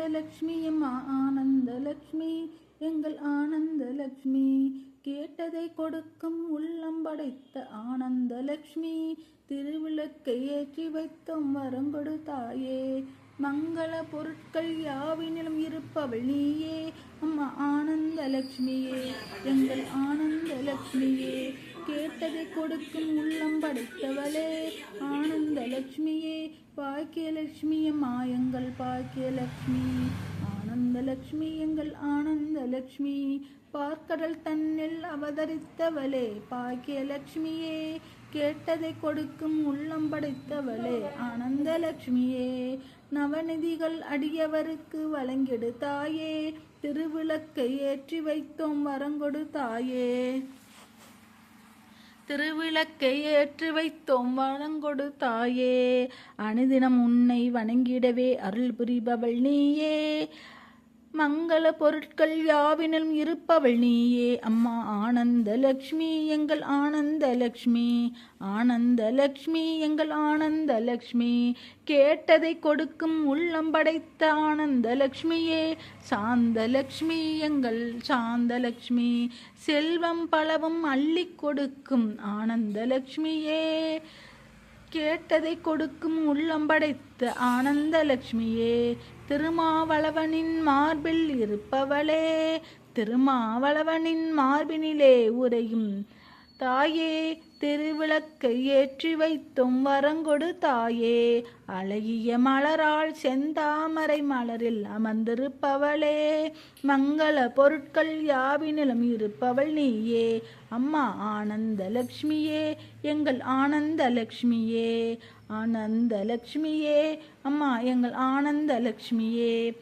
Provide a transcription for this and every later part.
ஆனந்தலக்ஷ்மி அம்மா ஆனந்தலக்ஷ்மி எங்கள் ஆனந்த லட்சுமி கேட்டதை கொடுக்கும் உள்ளம் படைத்த ஆனந்த லட்சுமி திருவிளக்கை ஏற்றி வைத்தும் வரங்கொடு தாயே மங்கள பொருட்கள் யாவினிலும் இருப்பவள் நீயே அம்மா ஆனந்தலக்ஷ்மியே எங்கள் ஆனந்தலக்ஷ்மியே. கேட்டதை கொடுக்கும் உள்ளம் படைத்தவளே. ஆனந்தலக்ஷ்மியே பாக்கியலட்சுமி மாயங்கள் எங்கள் ஆனந்த லட்சுமி எங்கள் ஆனந்தலக்ஷ்மி பார்க்கடல் தன்னில் அவதரித்தவளே பாக்கியலட்சுமியே. கேட்டதை கொடுக்கும் உள்ளம் படைத்தவளே ஆனந்தலக்ஷ்மியே நவநிதிகள் அடியவருக்கு வழங்கிடு தாயே. திருவிளக்கை ஏற்றி வைத்தோம் வரங்கொடு தாயே. திருவிளக்கை ஏற்றி வைத்தோம் வணங்கொடு தாயே. அனுதினம் உன்னை வணங்கிடவே அருள் புரிபவள் நீயே. மங்கள பொருட்கள் யாவினும் இருப்பவள் நீயே. அம்மா ஆனந்த லக்ஷ்மி எங்கள் ஆனந்த லக்ஷ்மி ஆனந்த லக்ஷ்மி எங்கள் ஆனந்த லக்ஷ்மி கேட்டதை கொடுக்கும் உள்ளம் படைத்த ஆனந்த லக்ஷ்மியே சாந்த லக்ஷ்மி எங்கள் சாந்த லக்ஷ்மி செல்வம் பலவும் அள்ளி கொடுக்கும் ஆனந்த லக்ஷ்மியே கேட்டதை கொடுக்கும் உள்ளம் படைத்த ஆனந்த லட்சுமியே திருமாவளவனின் மார்பில் இருப்பவளே திருமாவளவனின் மார்பினிலே உரையும் தாயே திருவிளக்கை ஏற்றி வைத்தும் வரங்கொடு தாயே. அழகிய மலரால் செந்தாமரை மலரில் அமர்ந்திருப்பவளே. மங்கள பொருட்கள் யாவினிலும் இருப்பவள் நீயே. அம்மா ஆனந்த லக்ஷ்மியே எங்கள் ஆனந்த லக்ஷ்மியே. ஆனந்த லக்ஷ்மியே அம்மா எங்கள் ஆனந்த லக்ஷ்மியே.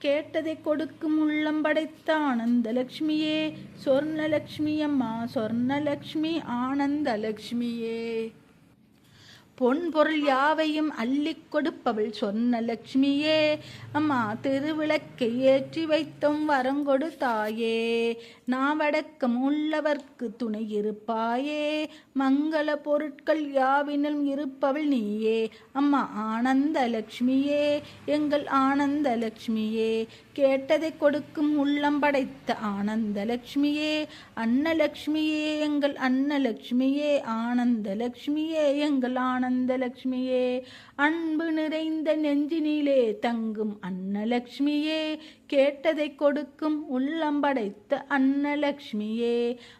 கேட்டதை கொடுக்கும் உள்ளம் படைத்த ஆனந்தலக்ஷ்மியே. சொர்ணலக்ஷ்மி அம்மா சொர்ணலக்ஷ்மி ஆனந்தலக்ஷ்மியே. பொன் பொருள் யாவையும் அள்ளிக் கொடுப்பவள் சொன்ன லட்சுமியே அம்மா திருவிளக்கை ஏற்றி வைத்தும் வரங்கொடு தாயே நாவடக்கம் உள்ளவர்க்கு துணை இருப்பாயே. மங்கள பொருட்கள் யாவினும் இருப்பவள் நீயே. அம்மா ஆனந்த லக்ஷ்மியே எங்கள் ஆனந்த லக்ஷ்மியே கேட்டதை கொடுக்கும் உள்ளம் படைத்த ஆனந்த லக்ஷ்மியே அன்னலக்ஷ்மியே எங்கள் அன்னலக்ஷ்மியே ஆனந்த லக்ஷ்மியே எங்கள் ஆனந்த லக்ஷ்மியே அன்பு நிறைந்த நெஞ்சினிலே தங்கும் அன்னலக்ஷ்மியே கேட்டதை கொடுக்கும் உள்ளம் படைத்த அன்னலக்ஷ்மியே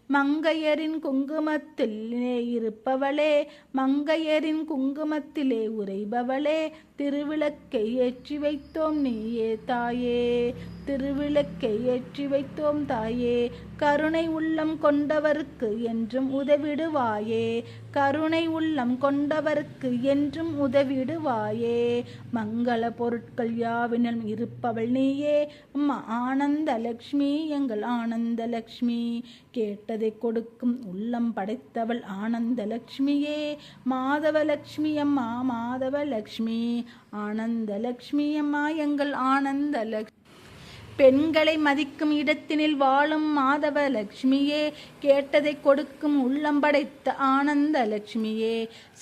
மங்கையரின் குங்குமத்திலே இருப்பவளே மங்கையரின் குங்குமத்திலே உறைபவளே திருவிளக்கை ஏற்றி வைத்தோம் நீயே தாயே. திருவிளக்கை ஏற்றி வைத்தோம் தாயே. கருணை உள்ளம் கொண்டவருக்கு என்றும் உதவிடுவாயே. கருணை உள்ளம் கொண்டவருக்கு என்றும் உதவிடுவாயே. மங்கள பொருட்கள் யாவினும் இருப்பவள் நீயே. அம்மா ஆனந்த லக்ஷ்மி எங்கள் ஆனந்த லக்ஷ்மி. கேட்டதை கொடுக்கும் உள்ளம் படைத்தவள் ஆனந்த லக்ஷ்மியே. மாதவ லக்ஷ்மி அம்மா மாதவ லக்ஷ்மி. ஆனந்த லக்ஷ்மி அம்மா எங்கள் ஆனந்த லக்ஷ்மி பெண்களை மதிக்கும் இடத்தினில் வாழும் மாதவ லக்ஷ்மியே கேட்டதை கொடுக்கும் உள்ளம் படைத்த ஆனந்த லக்ஷ்மியே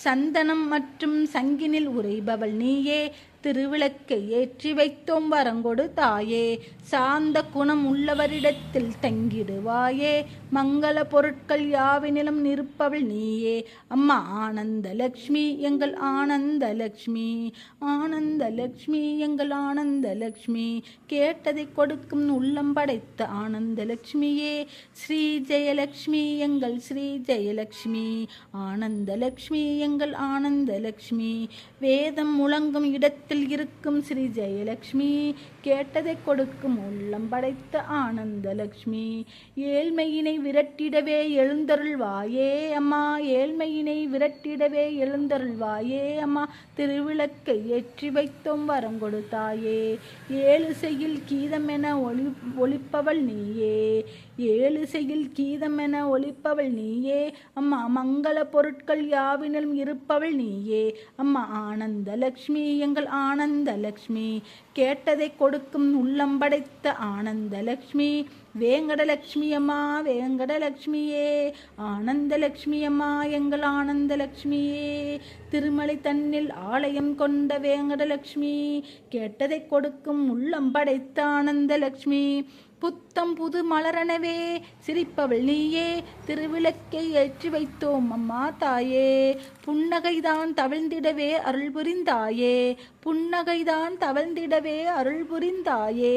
சந்தனம் மற்றும் சங்கினில் உறைபவள் நீயே திருவிளக்கை ஏற்றி வைத்தோம் வரங்கொடு தாயே. சாந்த குணம் உள்ளவரிடத்தில் தங்கிடுவாயே. மங்கள பொருட்கள் யாவினிலும் நிற்பவள் நீயே. அம்மா ஆனந்த லக்ஷ்மி எங்கள் ஆனந்த லக்ஷ்மி ஆனந்த லக்ஷ்மி எங்கள் ஆனந்த லக்ஷ்மி கேட்டதை கொடுக்கும் உள்ளம் படைத்த ஆனந்த லக்ஷ்மியே ஸ்ரீ ஜெயலக்ஷ்மி எங்கள் ஸ்ரீ ஜெயலக்ஷ்மி. ஆனந்த லக்ஷ்மி எங்கள் ஆனந்த லக்ஷ்மி வேதம் முழங்கும் இடத்தில் இருக்கும் ஸ்ரீ ஜெயலக்ஷ்மி கேட்டதை கொடுக்கும் உள்ளம் படைத்த ஆனந்த லக்ஷ்மி ஏழ்மையினை விரட்டிடவே எழுந்தருள்வாயே அம்மா ஏழ்மையினை விரட்டிடவே எழுந்தருள்வாயே அம்மா. திருவிளக்கை ஏற்றி வைத்தோம் வரம் கொடுத்தாயே. ஏழு செய்யில் கீதம் என ஒளி ஒளிப்பவள் நீயே. ஏழுசையில் கீதமென கீதம் ஒளிப்பவள் நீயே. அம்மா மங்கள பொருட்கள் யாவினிலும் இருப்பவள் நீயே. அம்மா ஆனந்த லக்ஷ்மி எங்கள் ஆனந்த லக்ஷ்மி. கேட்டதை கொடுக்கும் உள்ளம் படைத்த ஆனந்த லக்ஷ்மி. வேங்கடலக்ஷ்மி அம்மா வேங்கடலக்ஷ்மியே ஆனந்த லக்ஷ்மி அம்மா எங்கள் ஆனந்த லக்ஷ்மியே. திருமலை தன்னில் ஆலயம் கொண்ட வேங்கடலக்ஷ்மி கேட்டதை கொடுக்கும் உள்ளம் படைத்த ஆனந்த லக்ஷ்மி. புத்தம் புது மலரணவே சிரிப்பவள் நீயே திருவிளக்கை ஏற்றி வைத்தோம் அம்மா தாயே. புன்னகைதான் தவழ்ந்திடவே அருள் புரிந்தாயே. புன்னகைதான் தவழ்ந்திடவே அருள் புரிந்தாயே.